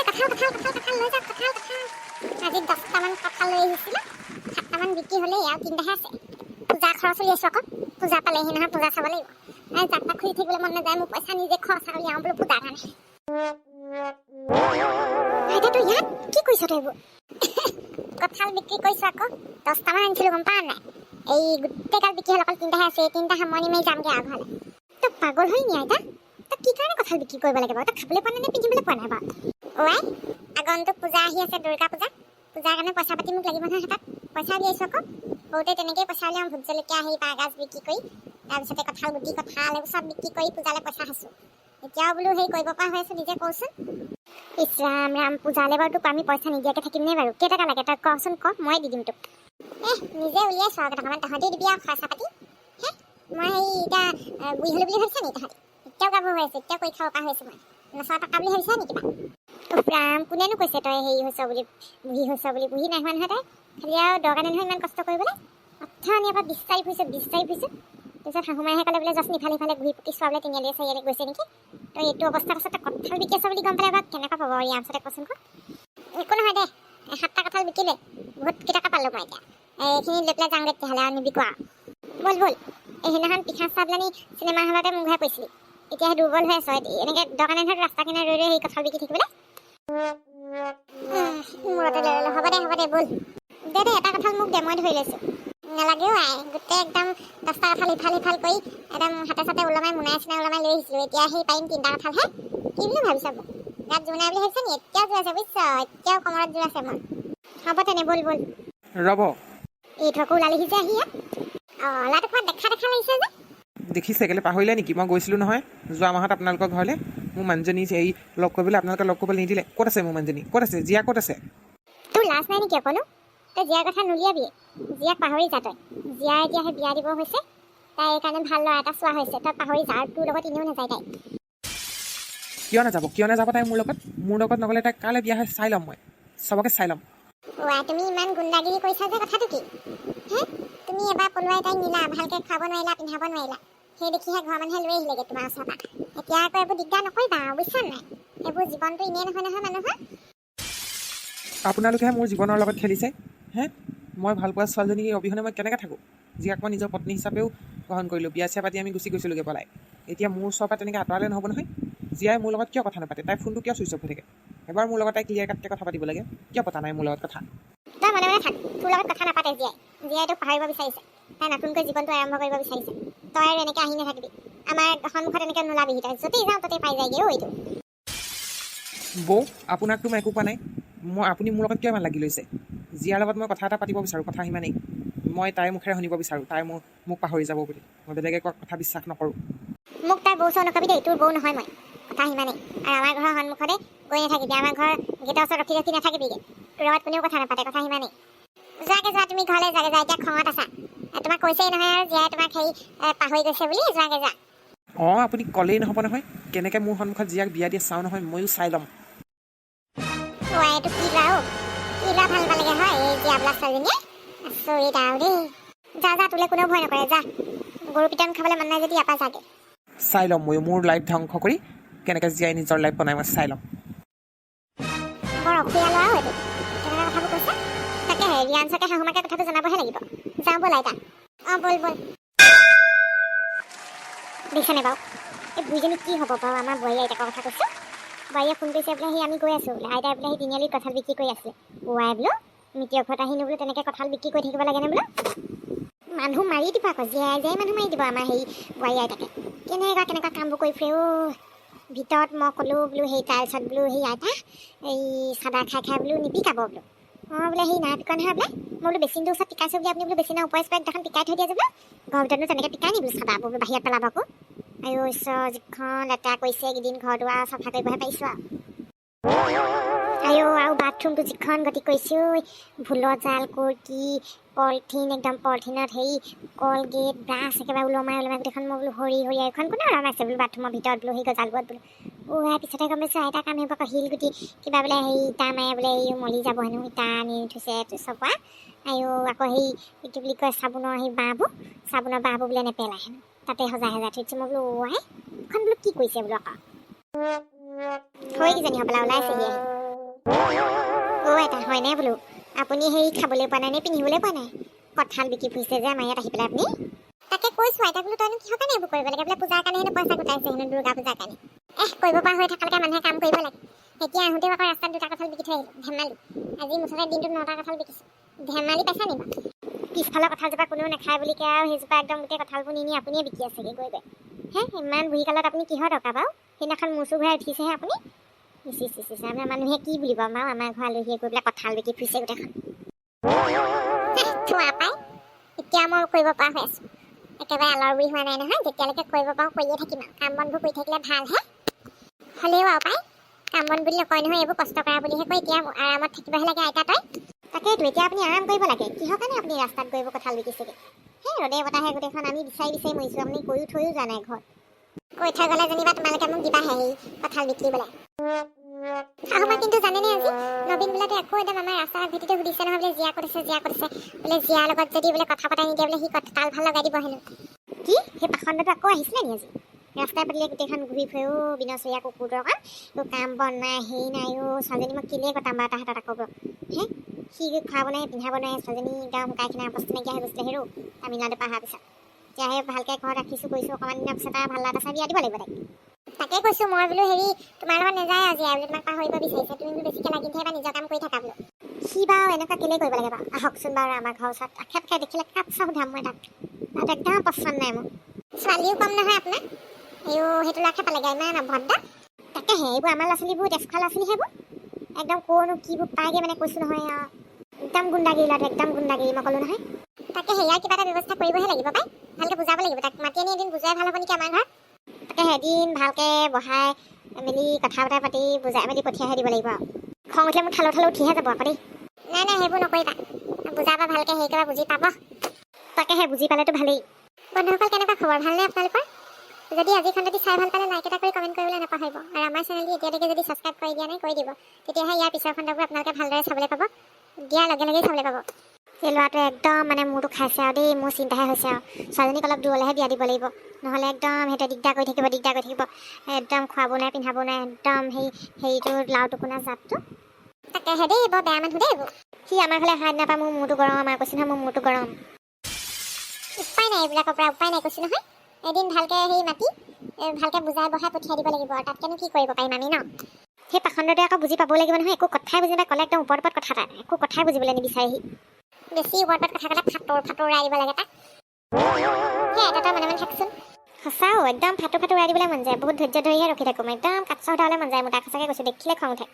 কঁঠাল কঁঠাল কঁঠাল কঁঠাল লৈ যাওক কঁঠাল কঁঠাল আজি দহটামান কঁঠাল লৈ আহিছিলোঁ সাতটামান বিক্ৰী হ'লেই আৰু তিনিটাহে আছে পূজা খৰচ উলিয়াইছোঁ আকৌ পূজা পালেহি নহয় পূজা চাব লাগিব জাক পাক খুলি থাকিবলৈ মন নাযায় মোৰ পইচা নিজে খৰচা উলিয়াওঁ বোলো পূজাৰ কাৰণে আইতাতো ইয়াত কি কৰিছ তই এইবোৰ কঁঠাল বিক্ৰী কৰিছোঁ আকৌ দহটামান আনিছিলোঁ গম পাৱ নাই এই গোটেই গাল বিক্ৰী হ'ল অকল তিনিটাহে আছে এই তিনিটা সামৰণি মাৰি যামগৈ আৰু ঘৰলৈ তই পাগল হয় নি আইতা তই কি কাৰণে কঁঠাল বিক্ৰী কৰিব লাগে বাৰু তই খাবলৈ পোৱা নাই নে পিন্ধিবলৈ পোৱা নাই বাৰু অৱাই আগন্তুক পূজা আহি আছে দুৰ্গা পূজা। পূজাৰ কাৰণে পইচা পাতি মোক লাগিব নহয় হাতত। পইচা উলিয়াইছোঁ আকৌ। সৰুতে তেনেকেই পইচা উলিয়াওঁ ভোট জলকীয়া হেৰি বাঁহগাজ বিক্ৰী কৰি তাৰপিছতে কঁঠাল গুটি কঁঠাল এইবোৰ চব বিক্ৰী কৰি পূজালৈ পইচা সাঁচো এতিয়াও বোলো হেৰি কৰিব পৰা হৈ আছোঁ নিজে কওঁচোন। ইছ ৰাম পূজালৈ বাৰু তোক আমি পইচা নিদিয়াকৈ থাকিম নে বাৰু? কেইটকা লাগে তই কচোন ক মই দি দিম তোক। এহ নিজে উলিয়াইছোঁ আৰু কেইটকামান তহঁতি দিবি আৰু খৰচা পাতি। হে মই হেৰি এতিয়া আহ, বুঢ়ী হ'লো বুলি ভাবিছা নি তহঁতি? এতিয়াও গাভৰু হৈ আছে এতিয়াও কৰি খাব পৰা হৈছোঁ মই। নচা টকা বুলি ভাবিছা নি কিবা? ৰাম কোনেনো কৈছে তই হেৰি হৈছ বুলি বুঢ়ী হৈছ বুলি বুঢ়ী নাই হোৱা নহয় তই। খালি আৰু দৰকাৰ নহয় ইমান কষ্ট কৰিবলৈ। অথনিৰ পৰা বিচাৰি ফুৰিছোঁ বিচাৰি ফুৰিছোঁ। তাৰপিছত শাহুমাইহে ক'লে বোলে জাষ্ট ইফালে সিফালে ঘূৰি পকি চোৱা বোলে তিনিআলি চাৰিআলি গৈছে নেকি? তই এইটো অৱস্থাত আছে তই কঁঠাল বিকি আছ বুলি গম পালে বাৰু কেনেকুৱা পাব ইয়াৰ পিছতে কচোন একো নহয় দে সাতটা কঁঠাল বিকিলে বহুত কেইটকা পালোঁ মই এতিয়া। এইখিনি লৈ পেলাই যাওঁগৈ তেতিয়াহ'লে আৰু নিবিকো আৰু। ব'ল ব'ল এই সেইদিনাখন পিঠা চাবলানি চিনেমা হলতে মোক ঘূৰাই পৰিছিলি। এতিয়াহে দুৰ্বল হৈ আছ এনেকৈ দোকানে ধৰক ৰাস্তা কিনাৰে ৰৈ ৰৈ সেই কঁঠাল বিকি থাকিবলৈ। মূৰতে লৈ ল'লো। হ'ব দে হ'ব দে ব'ল। দে দে এটা কঁঠাল মোক দে মই ধৰি লৈছোঁ। নালাগেও আই গোটেই একদম দহটা কঁঠাল ইফাল সিফাল কৰি একদম হাতে চাতে ওলমাই মোনাই চোনাই ওলমাই লৈ আহিছিলোঁ। এতিয়া সেই পাৰিম তিনিটা কঁঠালহে কি বুলি ভাবিছ মোক গাত জোৰ নাই বুলি ভাবিছা নি? এতিয়াও জোৰ আছে বুজিছ? এতিয়াও কমৰত জোৰ আছে মোৰ। হ'ব তেনে ব'ল ব'ল। ৰ'ব। এইটো আকৌ ওলালেহি যে আহি ইয়াত। অঁ ল'ৰাটো খোৱা দেখা দেখা লাগিছে যে? দেখিছে কেলৈ পাহৰিলে নেকি? মই গৈছিলোঁ নহয় যোৱা মাহত আপোনালোকৰ ঘৰলৈ। মোৰ মানুহজনী এই লগ কৰিবলৈ আপোনালোকে লগ কৰিবলৈ নিদিলে ক'ত আছে মোৰ মানুহজনী? ক'ত আছে? জীয়া ক'ত আছে? তোৰ লাজ নাই নেকি অকণো? তই জীয়াৰ কথা নুলিয়াবি। জীয়াক পাহৰি যা তই। জীয়া এতিয়া সেই বিয়া দিব হৈছে। তাই এইকাৰণে ভাল ল'ৰা এটা চোৱা হৈছে। তই পাহৰি যা তোৰ লগত এনেও নাযায় তাই। কিয় নাযাব? কিয় নাযাব তাই মোৰ লগত? মোৰ লগত নগ'লে তাই কালৈ বিয়া হয় চাই ল'ম মই। চবকে চাই ল'ম। ওৱা তুমি ইমান গুণ্ডাগিৰি কৰিছা যে কথাটো কি? হে? তুমি এবাৰ পলুৱাই তাইক নিলা ভালকৈ খুৱাব নোৱাৰিলা পিন্ধাব নোৱাৰিলা। সেই দেখিহে ঘৰৰ মানুহে লৈ আহিলেগৈ তোমাৰ ওচৰৰ পৰা। এতিয়া আকৌ এইবোৰ দিগদাৰ নকৰিবা বুজিছা নাই? এইবোৰ জীৱনটো এনেই নহয় নহয় মানুহৰ। আপোনালোকেহে মোৰ জীৱনৰ লগত খেলিছে। হে? মই ভাল পোৱা ছোৱালীজনী অবিহনে মই কেনেকৈ থাকোঁ? জীয়াক মই নিজৰ পত্নী হিচাপেও গ্ৰহণ কৰিলোঁ। বিয়া চিয়া পাতি আমি গুচি গৈছিলোঁগৈ পলাই। এতিয়া মোৰ ওচৰৰ পৰা তেনেকৈ আঁতৰালে নহ'ব নহয়। জীয়াই মোৰ লগত কিয় কথা নাপাতে? তাই ফোনটো কিয় চুইচ অফ হৈ থাকে? এবাৰ মোৰ লগত তাই ক্লিয়াৰ কাটকৈ কথা পাতিব লাগে। কিয় পতা নাই মোৰ লগত কথা? তই মনে মনে থাক। তোৰ লগত কথা নাপাতে জীয়াই। জীয়াই তোক পাহৰিব বিচাৰিছে। তাই নতুনকৈ জীৱনটো আৰম্ভ কৰিব বিচাৰিছে। তই আৰু এনেকৈ আহি নাথাকিবি। আমাৰ সন্মুখত এনেকৈ নোলাবিহি তই য'তেই যাওঁ ত'তেই পাই যায়গৈ অ' এইটো। বৌ আপোনাকতো মই একো কোৱা নাই। মই আপুনি মোৰ লগত কিয় ইমান লাগি লৈছে? জীয়াৰ লগত মই কথা এটা পাতিব বিচাৰোঁ কথা সিমানেই। মই তাইৰ মুখেৰে শুনিব বিচাৰোঁ তাই মোৰ মোক পাহৰি যাব বুলি। মই বেলেগে কোৱা কথা বিশ্বাস নকৰোঁ। মোক তাই বৌ চৌ নকবি দেই তোৰ বৌ নহয় মই। কথা সিমানেই। আৰু আমাৰ ঘৰৰ সন্মুখতে গৈ নাথাকিবি আমাৰ ঘৰৰ গেটৰ ওচৰত ৰখি ৰখি নাথাকিবিগৈ তোৰ লগত কোনেও কথা নাপাতে কথা সিমানেই। যোৱাকৈ যোৱা তুমি ঘৰলৈ যাগে যা এতিয়া খঙত আছা। তোমাক কৈছেই নহয় আৰু জীয়াই তোমাক হেৰি পাহৰি গৈছে বুলি যোৱাকৈ যা অঁ আপুনি ক'লেই নহ'ব নহয়। কেনেকৈ মোৰ সন্মুখত জীয়াক বিয়া দিয়ে চাওঁ নহয় ময়ো চাই ল'ম। চাই ল'ম ময়ো মোৰ লাইফ ধ্বংস কৰি কেনেকৈ জীয়াই নিজৰ লাইফ বনাই মই চাই ল'ম। বৰ অসুয়া ল'ৰা অ' এইটো। কেনেকুৱা কথাবোৰ কৈছে। তাকে ৰিয়াঞ্চকে শাহুমাকে কথাটো জনাবহে লাগিব। যাওঁ ব'ল আইতা। অঁ ব'ল ব'ল। দেখিছানে বাৰু? এই বুঢ়ীজনী কি হ'ব বাৰু? আমাৰ বোৱাৰী আইতাকৰ কথা কৈছোঁ। বোৱাৰীয়ে ফোন কৰিছে বোলে সি আমি গৈ আছোঁ বোলে। আইতাই বোলে সেই তিনিআলিত কঁঠাল বিক্ৰী কৰি আছিলে বোৱাই বোলো মিতিৰৰ ঘৰত আহিনো বোলো তেনেকৈ কঁঠাল বিক্ৰী কৰি থাকিব লাগেনে বোলো? মানুহ মাৰি দিব আকৌ জীয়াই জীয়াই মানুহ মাৰি দিব আমাৰ সেই বোৱাৰী আইতাকে। কেনেকুৱা কেনেকুৱা কামবোৰ কৰি ফুৰে ভিতৰত মই ক'লোঁ বোলো সেই টাইলছত বোলো সেই আইতা এই চাদা খাই খাই বোলো নিপিকাব বোলো। অঁ বোলে সেই নাই পিকা নহয় বোলে। মই বোলো বেচিনটোৰ ওচৰত পিকাইছোঁ বুলি আপুনি বোলো বেচিনৰ ওপৰে চোপৰে এখন পিকাই থৈ দিয়ে যে বোলো। ঘৰৰ ভিতৰতনো তেনেকৈ পিকাই নি বোলো চাদাবোৰ বোলো বাহিৰত পেলাব আকৌ। আৰু ঈশ্বৰ যিখন লেতেৰা কৰিছে এইকেইদিন ঘৰ দুৱাৰ চাফা কৰিবহে পাৰিছোঁ আৰু। আইঅ আৰু বাথৰুমটো যিখন গতি কৰিছোঁ ঐ ভুলৰ জাল কৰ্কি পলিথিন একদম পলিথিনত হেৰি কলগেট ব্ৰাছ একেবাৰে ওলমাই ওলমাই গোটেইখন মই বোলো হৰি আৰু এইখন কোনে ওলমাইছে বোলো বাথৰুমৰ ভিতৰত বোলো সেই গজালবোৰত বোলো। ওৱাই পিছতে গম পাইছোঁ আইতা কাম আহিব আকৌ শিলগুটি কিবা বোলে হেৰি ইটা মাৰে বোলে এই মলি যাব হেনো ইটা আনি থৈছে চপৰা আৰু আকৌ সেই কি বুলি কয় চাবোনৰ সেই বাঁহবোৰ চাবোনৰ বাঁহবোৰ বোলে নেপেলাই হেনো। তাতে সজাই সজাই থৈছে মই বোলো ওৱাই এইখন বোলো কি কৰিছে বোলো আকৌ। হৈ কিজনী হ'বলা ওলাইছেহি অ' এটা হয়নে বোলো? আপুনি হেৰি খাবলৈ পোৱা নাই নে পিন্ধিবলৈ পোৱা নাই? কঁঠাল বিক্ৰী ফুৰিছে যে আমাৰ ইয়াত আহি পেলাই আপুনি। তাকে কৈছো আইতা বোলো তইনো কিহৰ কাৰণে এইবোৰ কৰিব লাগে? বোলে পূজাৰ কাৰণে হেনো পইচা গোটাইছে হেনো দুৰ্গা পূজাৰ কাৰণে। এহ কৰিব পৰা হৈ থকালৈকে মানুহে কাম কৰিব লাগে। এতিয়া আহোঁতেও আকৌ ৰাস্তাত দুটা কঁঠাল বিকি থৈ আহিলোঁ ধেমালি। আজি মুঠতে দিনটোত নটা কঁঠাল বিকিছোঁ। ধেমালি পাইছা নি বাৰু? পিছফালৰ কঁঠালজোপা কোনেও নাখায় বুলি কয় আৰু সেইজোপা একদম গোটেই কঁঠালবোৰ নি নি আপুনিয়ে বিকি আছেগৈ গৈ গৈ। হে ইমান বুঢ়ী কালত আপুনি কিহৰ দৰকাৰ বাৰু? সেইদিনাখন মূৰ চুৰ ঘূৰাই উঠিছেহে আপুনি? ইচ ইচ ইচ, আমাৰ মানুহে কি বুলিব আমাৰ আমাৰ ঘৰ আলহীয়ে গৈ পেলাই কঁঠাল বিকি ফুৰিছে গোটেইখন। পাই। এতিয়া মই কৰিব পৰা হৈ আছোঁ। একেবাৰে আলৰ বুঢ়ী হোৱা নাই নহয় যেতিয়ালৈকে কৰিব পাৰোঁ কৰিয়ে থাকিম আৰু। কাম বনবোৰ কৰি থাকিলে ভালহে হ'লেও আৰু পাই। কাম বন বুলি নকয় নহয় এইবোৰ কষ্ট কৰা বুলিহে কয় এতিয়া আৰামত থাকিবহে লাগে আইতা তই। তাকেইতো এতিয়া আপুনি আৰাম কৰিব লাগে। কিহৰ কাৰণে আপুনি ৰাস্তাত গৈ কঁঠাল বিকিছেগৈ সেই ৰ'দে বতাহে গোটেইখন আমি বিচাৰি বিচাৰি মৰিছোঁ আপুনি কৰিও থৈও যোৱা নাই ঘৰত। কৈ থৈ গ'লে যেনিবা তোমালোকে মোক দিবাহে সেই কঁঠাল বিকিবলৈ। আহোমা কিন্তু জানেনে আজি? নবীন বোলাতে আকৌ একদম আমাৰ ৰাস্তাৰ ভেটিতে সুধিছে নহয় বোলে জীয়া কৰিছে জীয়া কৰিছে বোলে জীয়াৰ লগত যদি বোলে কথা পতাই নিদিয়ে বোলে সি কথা তাল ভাল লগাই দিব হেনো। কি? সেই পাখণ্ডটো আকৌ আহিছিলে নি আজি? ৰাস্তাই পদূলিয়ে গোটেইখন ঘূৰি ফুৰে অ' বিনচৰীয়া কুকুৰ দৰকাৰ। তোৰ কাম বন নাই হেৰি নাই অ' ছোৱালীজনী মই কেলেই কটাম বাৰু তাহাঁতত আকৌ হে সি খোৱাব নাই পিন্ধাব নাই ছোৱালীজনী শুকাই খিনাই অৱস্থা নাইকিয়া হৈ গৈছিলে হেৰৌ তামিলনাডু পৰা অহাৰ পিছত। এতিয়া সেই ভালকৈ ঘৰত ৰাখিছোঁ কৰিছোঁ অকণমান দিনৰ পিছত ভাল চাই বিয়া দিব লাগিব তাইক। তাকে কৈছোঁ মই বোলো হেৰি তোমাৰ লগত নাযায় আজি আৰু তোমাক পাহৰিব বিচাৰিছে তুমি বেছিকৈ লাগি থাকিবা নিজৰ কাম কৰি থাকা বোলো। সি বাৰু এনেকুৱা কেলেই কৰিব লাগে বাৰু। আহকচোন বাৰু আমাৰ ঘৰৰ ওচৰত। আখে পাখে দেখিলে কাপ চাপ সোধাম মই তাক। তাত একদম পচন্দ নাই মোৰ। ছোৱালীও কম নহয় আপোনাৰ? এইও সেইটো লাখে পালেগে ইমান অভদ্ৰ। তাকেহে এইবোৰ আমাৰ ল'ৰা ছোৱালীবোৰ তেজ খোৱা ল'ৰা ছোৱালী সেইবোৰ। একদম ক'নো কিবোৰ পায়গৈ মানে কৈছোঁ নহয় আৰু একদম গুণ্ডাগিৰি ল'ৰাটো একদম গুণ্ডাগিৰি মই ক'লোঁ নহয়। তাকে সেয়াৰ কিবা এটা ব্যৱস্থা কৰিবহে লাগিব পাই। ভালকৈ বুজাব লাগিব তাক মাতি আনি এদিন বুজাই ভাল হ'ব নেকি আমাৰ ঘৰত। তাকে এদিন ভালকৈ বহাই মেলি কথা বতৰা পাতি বুজাই মেলি পঠিয়াইহে দিব লাগিব আৰু খং উঠিলে মোৰ ঠালো ঠালো উঠিহে যাব আকৌ দেই। নাই নাই সেইবোৰ নকৰিবা। বুজাবা ভালকৈ হেৰি কৰিবা বুজি পাব। তাকেহে বুজি পালেতো ভালেই। বন্ধুসকল কেনেকুৱা খবৰ? ভালনে আপোনালোকৰ? যদি আজিখন যদি চাই ভাল পালে লাইক এটা কৰি কমেণ্ট কৰিবলৈ নাপাহৰিব। আৰু আমাৰ চেনেলটো এতিয়ালৈকে যদি ছাবস্ক্ৰাইব কৰি দিয়া নাই কৰি দিব। তেতিয়াহে ইয়াৰ পিছৰ খণ্ডবোৰ আপোনালোকে ভালদৰে চাবলৈ পাব। দিয়াৰ লগে লগেই চাবলৈ পাব। সেই ল'ৰাটোৱে একদম মানে মূৰটো খাইছে আৰু দেই মোৰ চিন্তাহে হৈছে আৰু। ছোৱালীজনীক অলপ দূৰলৈহে বিয়া দিব লাগিব। নহ'লে একদম সিহঁতে দিগদাৰ কৰি থাকিব দিগদাৰ কৰি থাকিব। একদম খুৱাব নাই পিন্ধাব নাই একদম সেই হেৰিটো লাও টুকুনা জাতটো। তাকেহে দেই বৰ বেয়া মানুহ দেই এইবোৰ। সি আমাৰ ঘৰলৈ অহা দিনাৰ পৰা মোৰ মূৰটো গৰম আমাৰ কৈছে নহয় মোৰ মূৰটো গৰম। উপায় নাই এইবিলাকৰ পৰা উপায় নাই কৈছোঁ নহয়। এদিন ভালকৈ সেই মাতি ভালকৈ বুজাই বহাই পঠিয়াই দিব লাগিব। আৰু তাতকেনো কি কৰিব পাৰিম আমি ন? সেই পাখণ্ডটোৱে আকৌ বুজি পাব লাগিব নহয় একো কথাই বুজি নাপায় ক'লে একদম ওপৰত ওপৰত কথা এটা একো কথাই বুজিবলৈ নিবিচাৰে সি বেছি ওপৰত ওপৰত কথা ক'লে ফাটোৰ ফাটোৰ উৰাই দিব লাগে তাক। সেই এটা মনে মনে থাকচোন। সঁচাও একদম ফাটো ফাটো উৰাই দিবলৈ মন যায়। বহুত ধৈৰ্য ধৰিহে ৰখি থাকোঁ একদম কাট চাহ মন যায়। মোৰ তাক সঁচাকৈ কৈছোঁ দেখিলে খং উঠে।